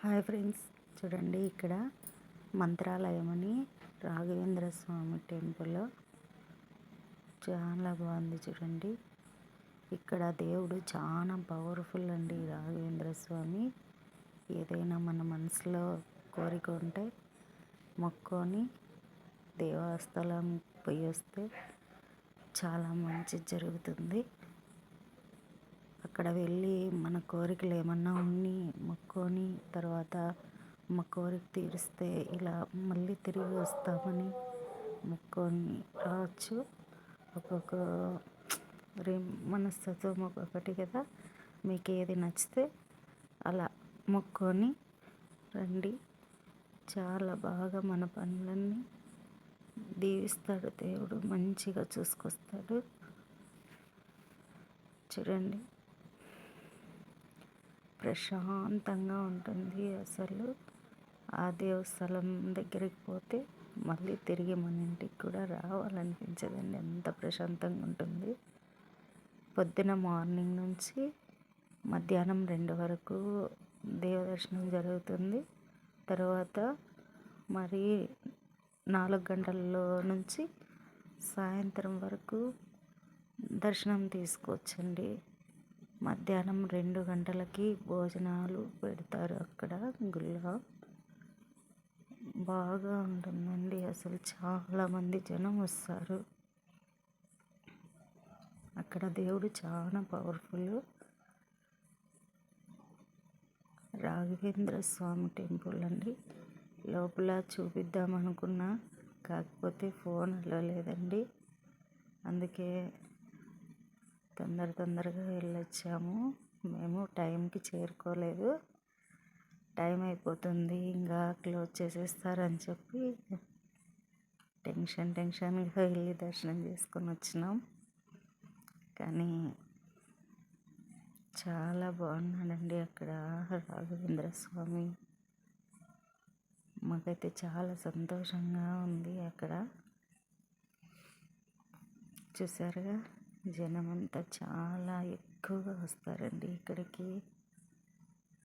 Hi friends. చూడండి ఇక్కడ మంత్రాలయం అని రాఘవేంద్ర స్వామి టెంపుల్ చాలా బాగుంది చూడండి. ఇక్కడ దేవుడు చాలా పవర్ఫుల్ అండి రాఘవేంద్ర స్వామి. ఏదైనా మన మనసులో కోరిక ఉంటే మొక్కొని దేవస్థలం పోయి వస్తే చాలా మంచి జరుగుతుంది. అక్కడ వెళ్ళి మన కోరికలు ఏమన్నా ఉన్ని మొక్కొని తర్వాత మా కోరిక తీరిస్తే ఇలా మళ్ళీ తిరిగి వస్తామని మొక్కొని రావచ్చు. ఒక్కొక్క రే మనస్తత్వం ఒక్కొక్కటి కదా. మీకు ఏది నచ్చితే అలా మొక్కొని రండి. చాలా బాగా మన పనులన్నీ దీవిస్తాడు దేవుడు మంచిగా చూసుకొస్తాడు. చూడండి. ప్రశాంతంగా ఉంటుంది అసలు. ఆ దేవస్థలం దగ్గరికి పోతే మళ్ళీ తిరిగి మన ఇంటికి కూడా రావాలనిపించదండి. ఎంత ప్రశాంతంగా ఉంటుంది. పొద్దున మార్నింగ్ నుంచి మధ్యాహ్నం రెండు వరకు దేవదర్శనం జరుగుతుంది. తర్వాత మరి నాలుగు గంటల్లో నుంచి సాయంత్రం వరకు దర్శనం తీసుకోవచ్చండి. మధ్యాహ్నం రెండు గంటలకి భోజనాలు పెడతారు అక్కడ గుళ్ళో. బాగా ఉంటుందండి అసలు చాలామంది జనం వస్తారు. అక్కడ దేవుడు చాలా పవర్ఫుల్ రాఘవేంద్ర స్వామి టెంపుల్ అండి. లోపల చూపిద్దాం అనుకున్నా కాకపోతే ఫోన్ అలా లేదండి. అందుకే తొందర తొందరగా వెళ్ళొచ్చాము. మేము టైంకి చేరుకోలేదు. టైం అయిపోతుంది ఇంకా క్లోజ్ చేసేస్తారని చెప్పి టెన్షన్ టెన్షన్గా వెళ్ళి దర్శనం చేసుకొని వచ్చినాం. కానీ చాలా బాగున్నాడండి అక్కడ రాఘవేంద్ర స్వామి. మాకైతే చాలా సంతోషంగా ఉంది అక్కడ. చూసారుగా జనం అంతా చాలా ఎక్కువగా వస్తారండి ఇక్కడికి.